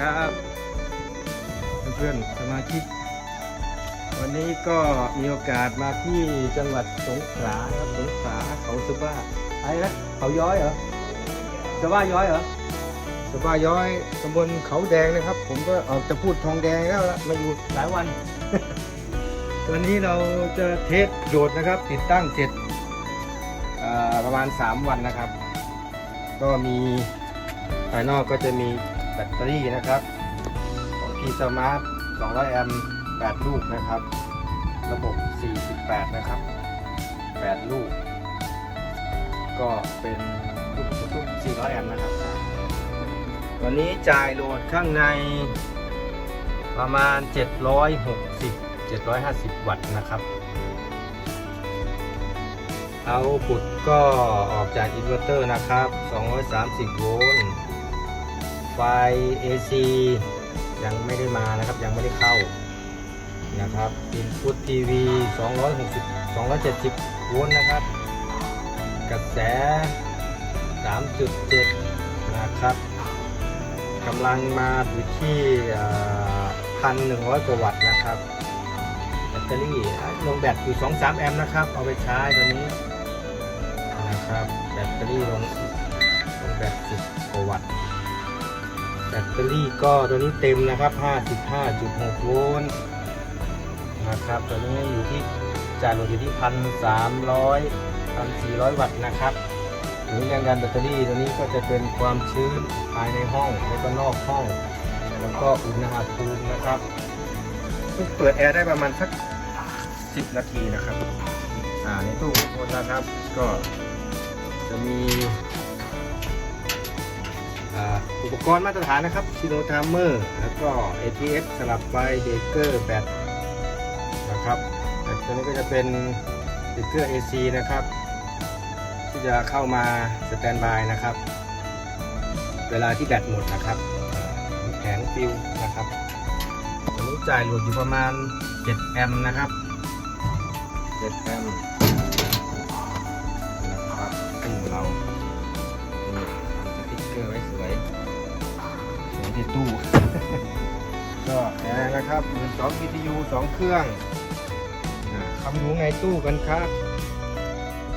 ครับ เพื่อนๆสมาชิก วันนี้ก็มีโอกาสมาที่จังหวัดสงขลาครับสงขลาเขาสะบ้าอะไรนะเขาย้อยเหรอสะบ้าย้อยเหรอสะบ้าย้อยตำบลเขาแดงนะครับ ผมก็ออกจะพูดทองแดงแล้วละมาอยู่หลายวันวันนี้เราจะเทสโดดนะครับ ติดตั้งเสร็จประมาณ 3 วันนะครับ ก็มีภายนอกก็จะมี แบตเตอรี่นะครับของ P Smart 200 แอมป์8ลูกนะครับ ระบบ 48 นะครับ 8 ลูก ก็เป็นทุกๆ400 แอมป์นะครับ วันนี้จ่ายโหลดข้างในประมาณ 760 750 วัตต์นะครับ เอาปุดก็ออกจากอินเวอร์เตอร์นะครับ 230 โวลต์ ไฟ AC ยังไม่ได้มานะครับ ยังไม่ได้เข้านะครับ Input TV 260 270โวลต์นะครับ กระแส 3.7 นะครับกำลังมาอยู่ที่พันหนึ่งร้อยกว่าวัตต์นะครับแบตเตอรี่ลงแบตอยู่ 2-3 แอมป์นะครับ เอาไปใช้ตัวนี้นะครับ แบตเตอรี่ลงลงแบต10กว่าวัตต์ ตเตอรี่ก็ตัวนี้เต็มนะครับ 55.6 โวลต์นะครับ ตัวนี้อยู่ที่จ่ายโหลดอยู่ที่ 1,300 1,400 วัตต์นะครับตัวนี้แรงดันแบตเตอรี่ตัวนี้ก็จะเป็นความชื้นภายในห้องและก็นอกห้อง แล้วก็อุณหภูมินะครับเปิดแอร์ได้ประมาณสัก 10 นาทีนะครับ อ่าในตู้คอนโทรลนะครับ ก็จะมี อุปกรณ์มาตรฐานนะครับชิโนทามเมอร์แล้วก็ ATX สลับไฟเบเกอร์แบตนะครับแต่ตัวนี้ก็จะเป็นเบเกอร์ AC นะครับ ที่จะเข้ามาสแตนบายนะครับ เวลาที่แบตหมดนะครับแผงฟิวนะครับอันนี้จ่ายโหลดอยู่ประมาณ 7 แอมป์นะครับ 7 แอมป์นะครับซึ่งเรา สวยที่ตู้ก็แอร์นะครับมีสอง BTU 2เครื่องอ่าคำรู้ไงตู้กันครับ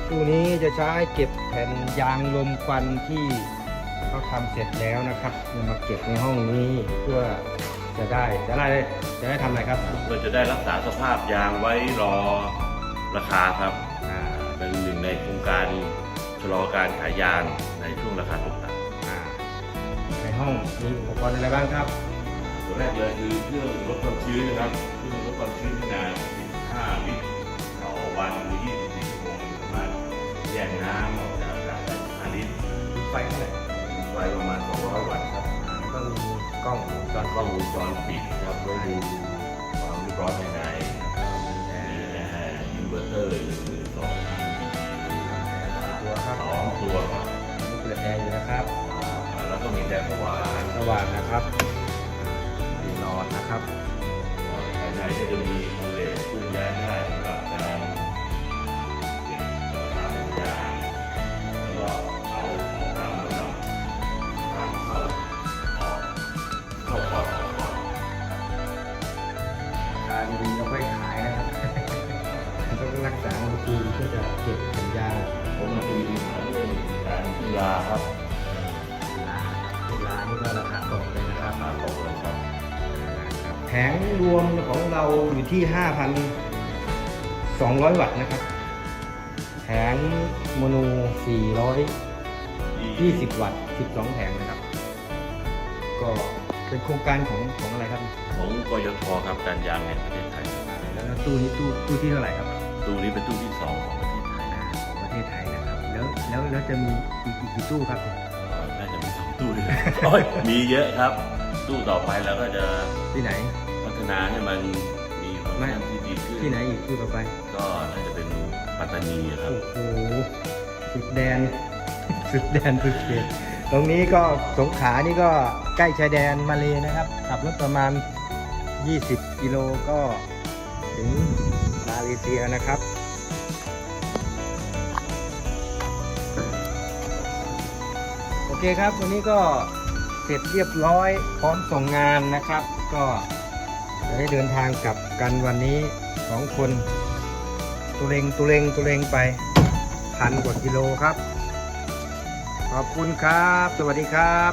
ตู้นี้จะใช้เก็บแผ่นยางลมควันที่เขาทำเสร็จแล้วนะครับเอามาเก็บในห้องนี้เพื่อจะได้จะได้จะได้ทำอะไรครับเพื่อจะได้รักษาสภาพยางไว้รอราคาครับเป็นหนึ่งในโครงการชะลอการขายยางในช่วงราคาตกต่อ่าใน ห้องมีอุปกรณ์อะไรบ้างครับำตัวแรกเลยคือเครื่องลดความชื้นนะครับเครื่องลดความชื้นขนาด15ลิตรต่อวันหรือ24ชั่วโมงสามารถแยกน้ำออกจากอากาศได้15ลิตรไฟเท่าไหร่ไฟประมาณ 200 วัตต์ครับแล้วก็มีกล้องวงจรกล้องวงจรปิดครับไว้ดูความเรียบร้อยภายในนะครับมีแอร์อินเวอร์เตอร์หรือสองตัวครับสองตัวครับนี่เปิดแอร์อยู่นะครับ แล้วก็มีแสงสว่างสว่างนะครับดีนอนนะครับภายในก็จะมีมูเลตเคลื่อนย้ายได้สำหรับการเก็บรักษาสัญญาณแล้วก็เอาของตามระดับทางเข้าออกเข้าปอดออกปอดราคาดีๆเราค่อยขายนะครับต้องรักษาบางทีเพื่อจะเก็บสัญญาณผมมาดูเรื่องการกีฬาครับ เวลานี่ก็ราคาตกเลยนะครับมาตกเลยครับแผงรวมของเราอยู่ที่ 5,200 วัตต์นะครับ แผงโมโน 420 วัตต์ 12 แผงนะครับ ก็เป็นโครงการของของอะไรครับ ของกยทครับการยางแห่งประเทศไทยแล้วตู้นี้ตู้ตู้ที่เท่าไหร่ครับ ตู้นี้เป็นตู้ที่สองของประเทศไทยอ่าของประเทศไทยนะครับ แล้วแล้วแล้วจะมีอีกอีกกี่ตู้ครับน่าจะมีสอง ตู้เลยโอ้ยมีเยอะครับ ตู้ต่อไปเราก็จะที่ไหน พัฒนาให้มันมีฟังก์ชันที่ดีขึ้นที่ไหนอีกตู้ต่อไปก็น่าจะเป็นปัตตานีครับ โอ้โหสุดแดน สุดแดนสุดเขตตรงนี้ก็สงขลานี่ก็ใกล้ชายแดนมาเลยนะครับ ขับรถประมาณ 20 กิโลก็ถึงมาเลเซียนะครับ โอเคครับ วันนี้ก็เสร็จเรียบร้อยพร้อมส่งงานนะครับ ก็จะได้เดินทางกลับกันวันนี้สองคน ตุเรงตุเรงตุเรงไปพันกว่ากิโลครับ ขอบคุณครับ สวัสดีครับ